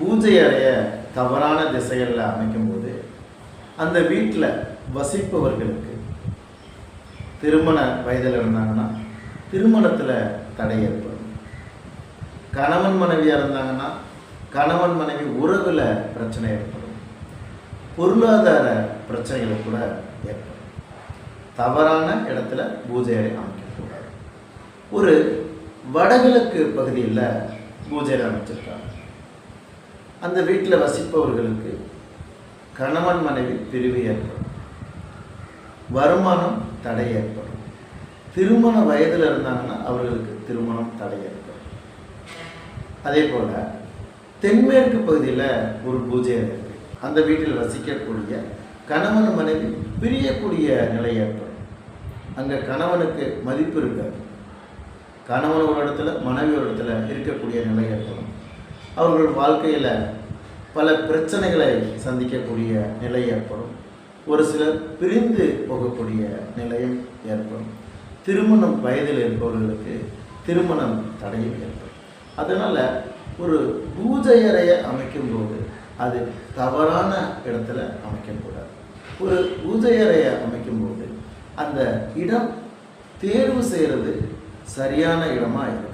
பூஜை அடைய தவறான திசைகளில் அமைக்கும்போது அந்த வீட்டில் வசிப்பவர்களுக்கு திருமண வயதில் இருந்தாங்கன்னா திருமணத்தில் தடை ஏற்படும். கணவன் மனைவியாக இருந்தாங்கன்னா கணவன் மனைவி உறவில் பிரச்சனை ஏற்படும். பொருளாதார பிரச்சனைகள் கூட ஏற்படும். தவறான இடத்துல பூஜை அறை அமைக்கக்கூடாது. ஒரு வடகிழக்கு பகுதியில் பூஜையில் அமைச்சிருக்காங்க. அந்த வீட்டில் வசிப்பவர்களுக்கு கணவன் மனைவி பிரிவு ஏற்படும். வருமானம் தடை ஏற்படும். திருமண வயதில் இருந்தாங்கன்னா அவர்களுக்கு திருமணம் தடை ஏற்படும். அதே போல் தென்மேற்கு பகுதியில் ஒரு பூஜை இருக்கு. அந்த வீட்டில் வசிக்கக்கூடிய கணவன் மனைவி பிரியக்கூடிய நிலை ஏற்படும். அங்கே கணவனுக்கு மதிப்பு இருக்காது. கணவன் ஒரு இடத்துல மனைவி ஒரு இடத்துல இருக்கக்கூடிய நிலை ஏற்படும். அவர்கள் வாழ்க்கையில் பல பிரச்சனைகளை சந்திக்கக்கூடிய நிலை ஏற்படும். ஒரு சிலர் பிரிந்து போகக்கூடிய நிலையும் ஏற்படும். திருமணம் வயதில் இருப்பவர்களுக்கு திருமணம் தடையும் ஏற்படும். அதனால் ஒரு பூஜை அறையை அமைக்கும்போது அது தவறான இடத்துல அமைக்கக்கூடாது. ஒரு பூஜை அறையை அமைக்கும்போது அந்த இடம் தேர்வு செய்கிறது சரியான இடமாக இருக்கும்.